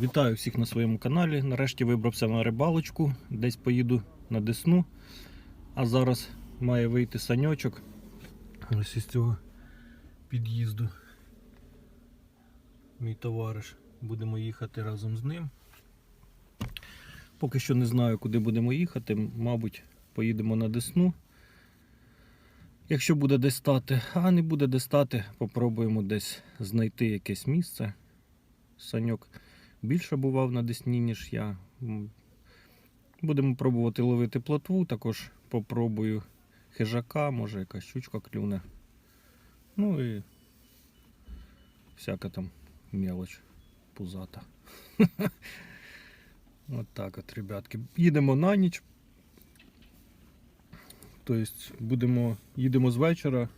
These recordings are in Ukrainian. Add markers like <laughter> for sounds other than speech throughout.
Вітаю всіх на своєму каналі. Нарешті вибрався на рибалочку, десь поїду на Десну. А зараз має вийти саньочок. Ось із цього під'їзду. Мій товариш. Будемо їхати разом з ним. Поки що не знаю, куди будемо їхати. Мабуть, поїдемо на Десну. Якщо буде де стати, а не буде де стати, попробуємо десь знайти якесь місце. Саньок більше бував на Десні, ніж я. Будемо пробувати ловити плотву, також попробую хижака, може якась щучка клюне. Ну і всяка там мелоч пузата. <laughs> От так от, ребятки. Їдемо на ніч. Тобто будемо, їдемо з вечора,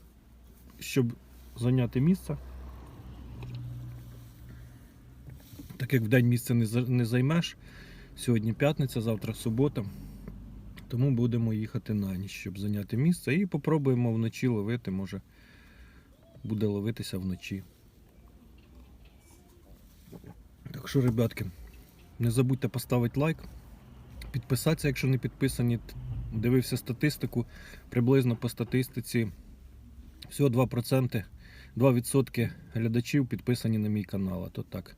щоб зайняти місце. Так як в день місце не, займеш. Сьогодні п'ятниця, завтра субота. Тому будемо їхати на ніч, щоб зайняти місце. І попробуємо вночі ловити, може буде ловитися вночі. Так що, ребятки, не забудьте поставити лайк, підписатися, якщо не підписані. Дивився статистику. Приблизно по статистиці всього 2%, 2% глядачів підписані на мій канал. А то так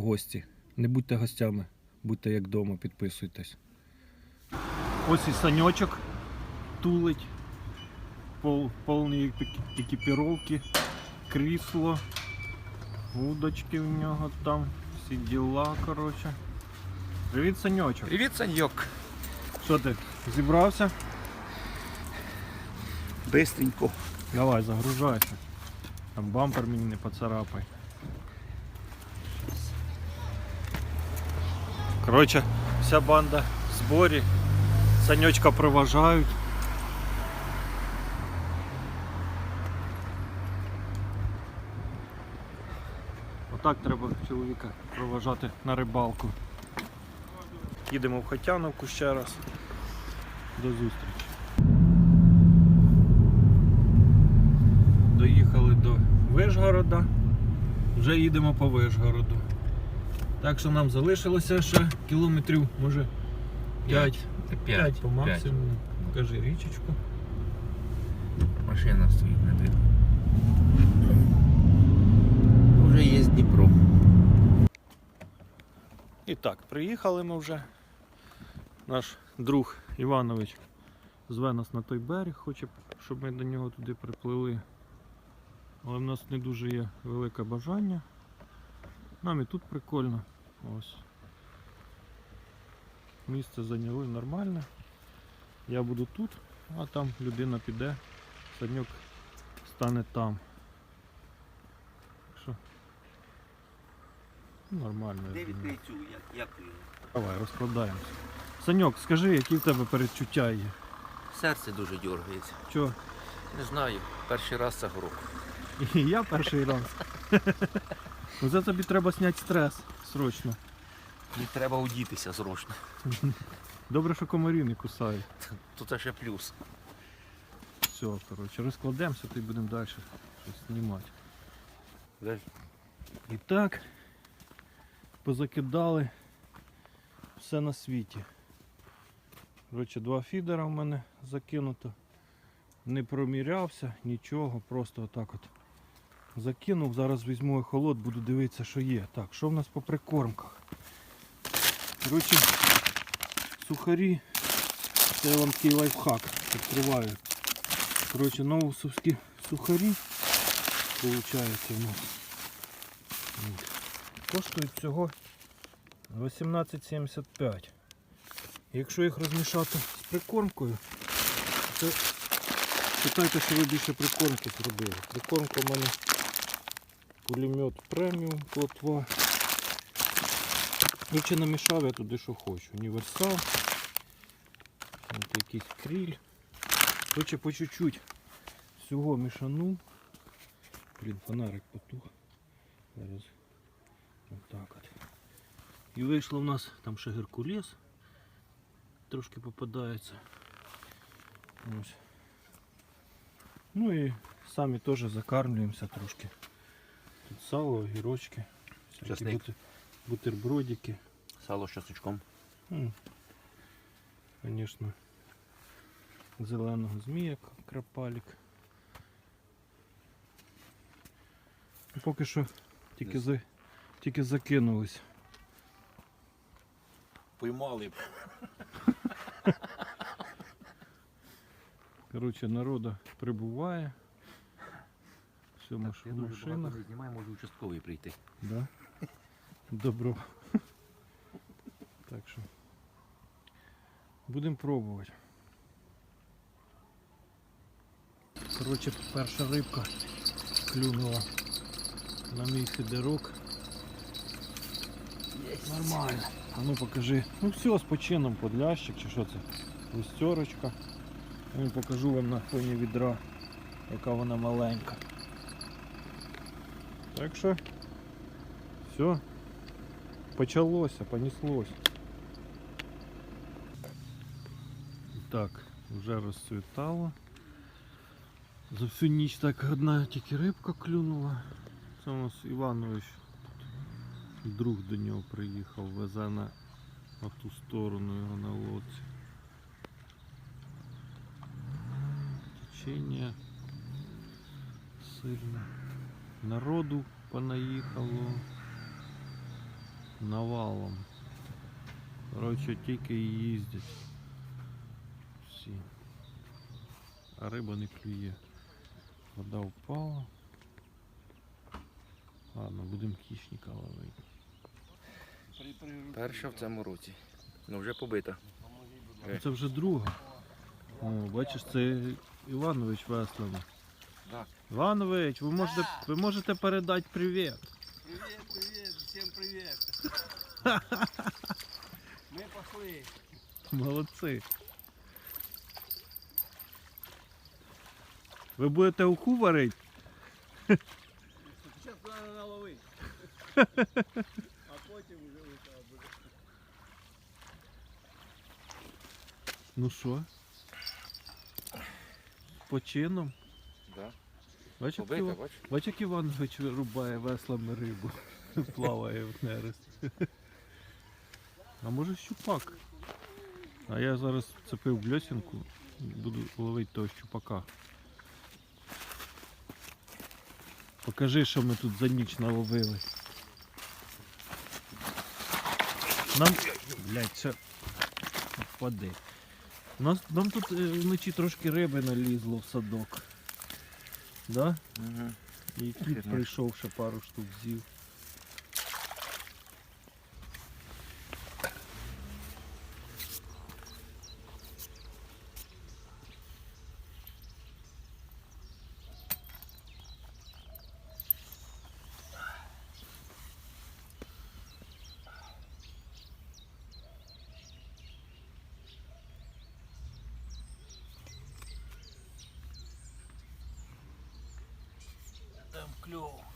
гості. Не будьте гостями, будьте як вдома, підписуйтесь. Ось і саньочок тулить. Пол, повні екіпіровки, крісло, вудочки в нього там, всі діла, коротше. Привіт, саньочок. Привіт, Саньок. Що ти, зібрався? Бистренько. Давай, загружайся. Там бампер мені не поцарапай. Коротше, вся банда в зборі. Санечка проважають. Отак треба чоловіка проважати на рибалку. Їдемо в Хотяновку ще раз. До зустрічі. Доїхали до Вишгорода. Вже їдемо по Вишгороду. Так що нам залишилося ще кілометрів, може 5. 5 по максимуму. Покажи річечку. Машина стоїть на дві. Вже є Дніпро. І так, приїхали ми вже. Наш друг Іванович зве нас на той берег, хоче, щоб ми до нього туди приплили. Але в нас не дуже є велике бажання. Нам і тут прикольно. Ось. Місце зайняли нормальне. Я буду тут, а там людина піде, саньок стане там. Так що ну, нормально. Де думаю. як, як? Давай, розкладаємося. Саньок, скажи, які в тебе передчуття є? Серце дуже дергається. Чо? Не знаю, перший раз це горох. І <laughs> я перший раз. <laughs> Ну це тобі треба зняти стрес срочно. Мені треба удітися зручно. Добре, що комарі не кусають. Тут ще плюс. Все, коротше, розкладемося і будемо далі щось знімати. І так, позакидали все на світі. Коротше, два фідера в мене закинуто. Не промірявся, нічого, просто отак от закинув. Зараз візьму ехолот, буду дивитися, що є. Так, що в нас по прикормках? Коротше, сухарі. Це вам такий лайфхак. Відкриваю. Коротше, новосовські сухарі. Получається у нас. Коштують всього 18,75. Якщо їх розмішати з прикормкою, то вважайте, що ви більше прикормки зробили. Прикормка в мене пулемет преміум плотва. Короче, намішав я туди що хочу. Універсал. От якийсь кріль. Короче, по чуть-чуть всього мішану. Блін, фонарик потух. Зараз. Отак от. І вийшло в нас там ще геркулес. Трошки попадається. Ось. Ну і самі теж закармлюємося трошки. Тут сало, огірочки. всякі Часник. бути- бутербродики. Сало з часничком. М, Звісно, зеленого змія к- крапалік. Поки що тільки, Десь. за, тільки закинулись. Поймали б. Коротше, народу прибуває. Все маш- Я багато машинах. не знімаю, може участковий прийти. Да? Добро. Так що. Будемо пробувати. Коротше, перша рибка клюнула на мій фідерок. Нормально. А ну покажи. Ну все, з почином подлящик чи що це? Густерочка. Ну, покажу вам на фоні відра, яка вона маленька. Так що все. Почалося, понеслось. Так, вже розцвітало. За всю ніч так одна тільки рибка клюнула. Це у нас Іванович. тут Друг до нього приїхав, везе на, на ту сторону його на лодці. Течення сильне. Народу понаїхало навалом. Коротше, тільки і їздять. Всі. А риба не клює. Вода впала. Ладно, будемо хищника ловити. Перша в цьому році. Ну вже побита. Це вже друга. О, бачиш, це Іванович Весланий. Да. Іванович, ви можете, ви можете передати привіт. Привет, привет, всем привет. <laughs> Мы пошли. Молодці. Ви будете уху варити? Сейчас надо наловить. А <laughs> потім уже витав буде. Ну що? З Почином. Да. Бач, як, Побита, Іва... бач? Бач, як Іванович вирубає веслами рибу. <laughs> Плаває в нерест. А може щупак? А я зараз цепив бльосінку, буду ловити того щупака. Покажи, що ми тут за ніч наловили. Нам. Блять, ще впади. Нас, нам тут е, вночі трошки риби налізло в садок. Да? Угу. І кіт прийшов, ще пару штук з'їв. Там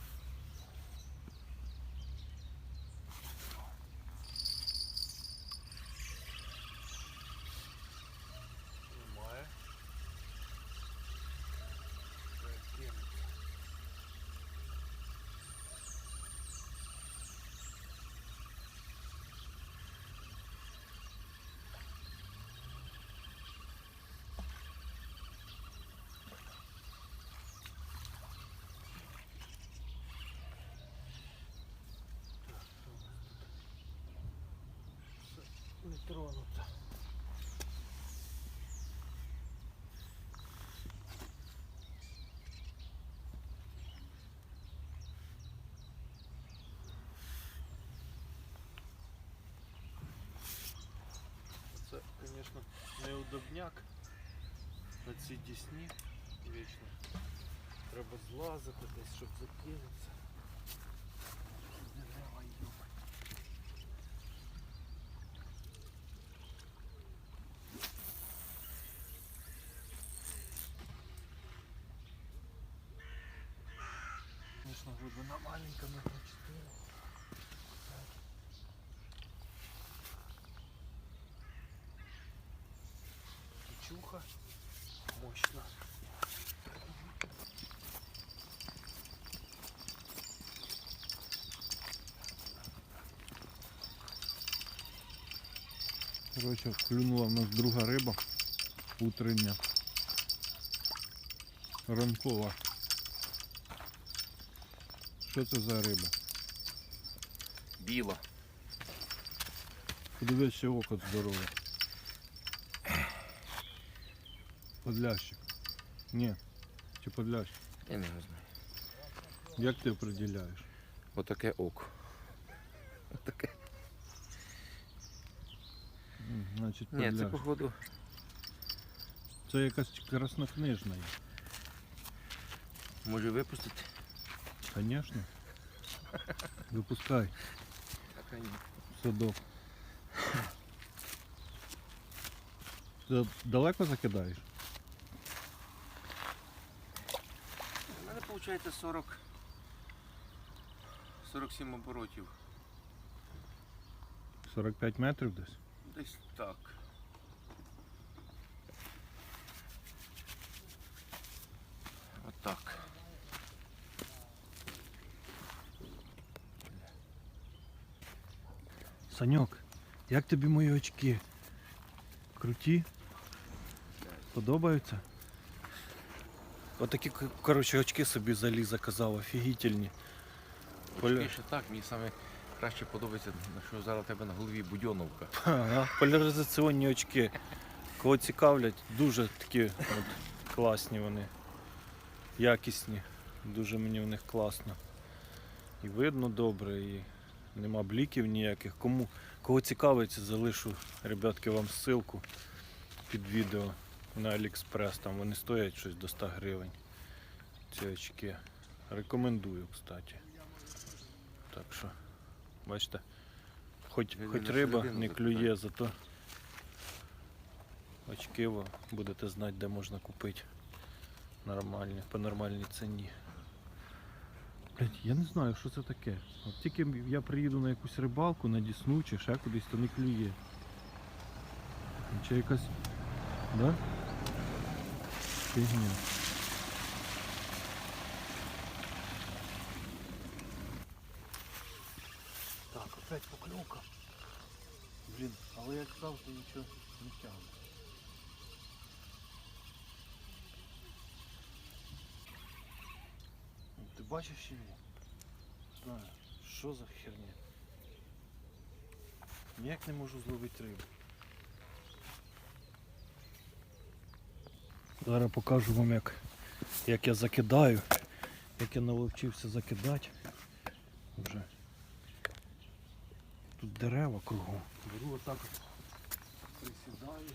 неудобняк на цій дісні вічно. Треба злазити десь, щоб закинутися. Дерева йома. Конечно, глубина маленькая, Коротше, клюнула в нас друга риба. Утрення. Ранкова. Що це за риба? Біла. Подивись, ще око здорове. Подлящик. Ні. Чи подлящик? Я не знаю. Як ти определяєш? Отаке око. Отаке. М, Значить, Ні, це походу. Це якась краснокнижна. Може випустити? Звісно. Випускай Така ні. садок. Ти далеко закидаєш? У мене виходить 40. 47 оборотів. 45 метрів десь? Десь так. Отак. Саньок, як тобі мої очки? Круті? Подобаються? Отакі, к- коротше, очки собі залі заказав, офігітельні. Поля- Очки ще так, мені саме краще подобається, що зараз у тебе на голові будьоновка. Поляризаційні очки. Кого цікавлять, дуже такі от, класні вони. Якісні. Дуже мені в них класно. І видно добре, і нема бліків ніяких. Кому, кого цікавить, залишу, ребятки, вам ссылку під відео на Aliexpress. Там вони стоять щось до 100 гривень. Ці очки. Рекомендую, кстати. Так що, бачите, хоч, хоч риба не клює, зато очки ви будете знати, де можна купити нормальні, по нормальній ціні. Блять, я не знаю, що це таке. От тільки я приїду на якусь рибалку, на Дісну чи ще кудись, то не клює. Чи якась. Да? Фігня. Блін, але як завжди нічого не тягне. Ну, Ти бачиш чи ні? Знаю, що за херня? Ніяк не можу зловити рибу. Зараз покажу вам як, як я закидаю, як я наловчився закидати. Вже. Тут дерева кругом. Беру отак от присідаю.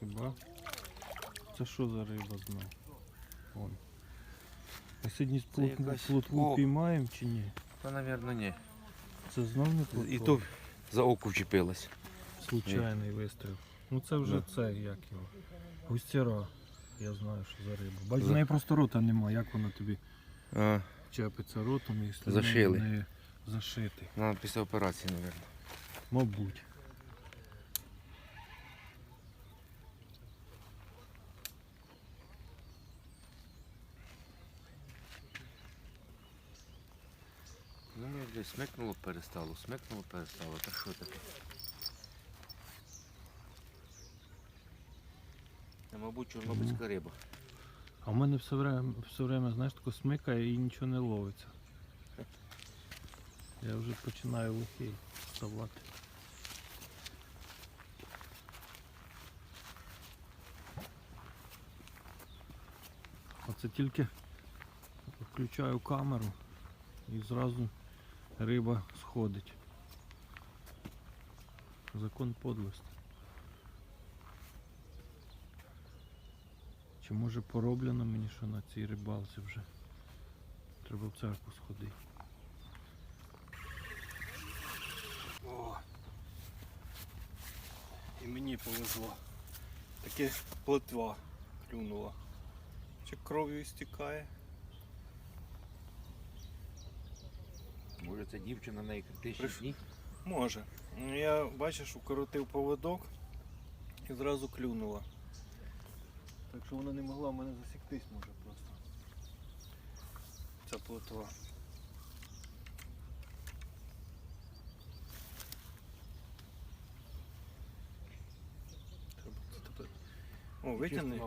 Хіба? Це що за риба знов? Вон. А сьогодні якась- плотву О. піймаємо чи ні? Та, мабуть, ні. Це знов не плотва? І то за око вчепилась. Случайний вистріл. Ну це вже Да. це, як його. Густяра. Я знаю, що за риба. Бач, За- в неї просто рота нема, як вона тобі А, чепиться ротом, якщо Зашили. в неї зашитий. вона після операції, мабуть. Мабуть. Десь смикнуло, перестало, смикнуло, перестало. Та що таке? Та, мабуть, чорнобильська риба. А в мене все время, все время знаєш, тако смикає і нічого не ловиться. <laughs> Я вже починаю лихий ставати. Оце тільки включаю камеру і зразу риба сходить. Закон подлості. Чи може пороблено мені що на цій рибалці вже? Треба в церкву сходити. О! І мені повезло. Таке плотва клюнула. Чи кров'ю стікає? Може це дівчина на неї критичні Приш- дні? Може. Ну, Я, бачиш, укоротив поводок і зразу клюнула. Так що вона не могла в мене засіктись, може просто. Ця тепер. О, витягни,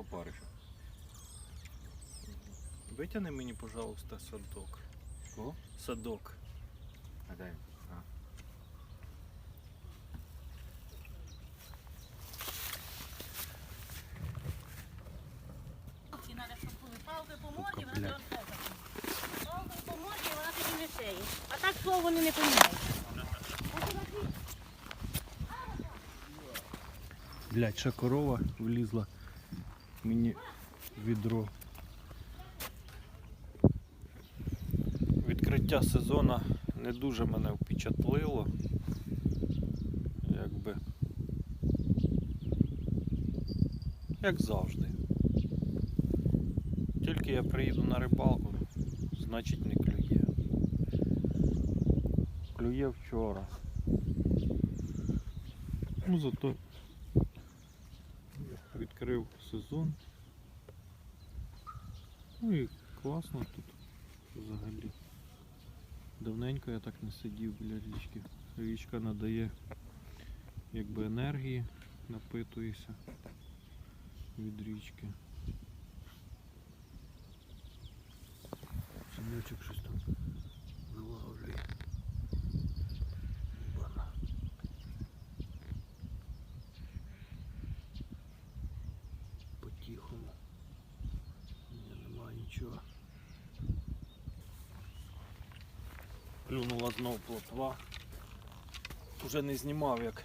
витягни мені, пожалуйста, садок. Кого? Садок. А дай. Треба, щоб були палки по морді, вона тебе все Палки по морді, вона тоді не. А так слово вони не поміняють. Блять, ще корова влізла мені в відро. Відкриття сезону не дуже мене впечатлило. Якби. Як завжди. Тільки я приїду на рибалку, значить не клює. Клює вчора. Ну зато відкрив сезон. Ну і класно тут взагалі. Давненько я так не сидів біля річки. Річка надає якби енергії, напитуєшся від річки. Синючок щось там вилавлює. Бана. По-тихому. Ні, нема нічого. Клюнула знов плотва. Уже не знімав як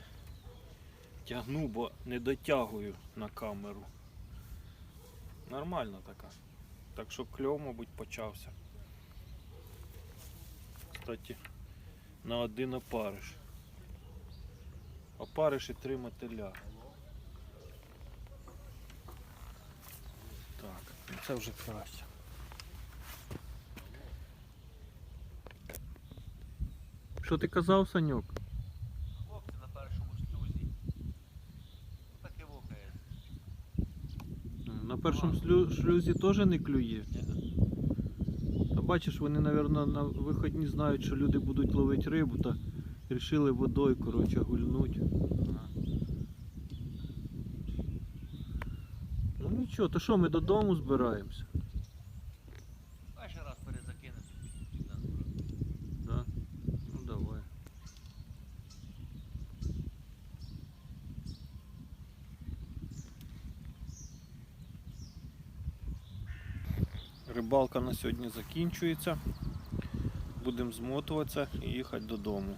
тягну, бо не дотягую на камеру. Нормальна така. Так що кльов, мабуть, почався. Кстати, на один опариш. Опариш і три мотиля. Так, ну це вже краще. Що ти казав, Саньок? Хлопці на першому шлюзі. Таке вухає. На першому слю- шлюзі теж не клює. Та бачиш, вони, мабуть, на виходні знають, що люди будуть ловити рибу, та вирішили водою, коротше, гульнуть. Ну нічого, то що, ми додому збираємося? Перший раз перезакинемо. під нас. Да? Ну давай. Рибалка на сьогодні закінчується. Будемо змотуватися і їхати додому.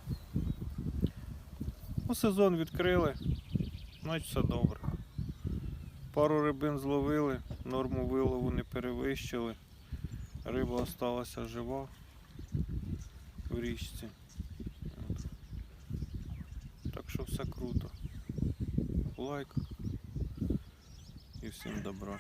Ну, сезон відкрили, значить все добре. Пару рибин зловили, норму вилову не перевищили. Риба осталася жива в річці. Так що все круто. Лайк і всім добра.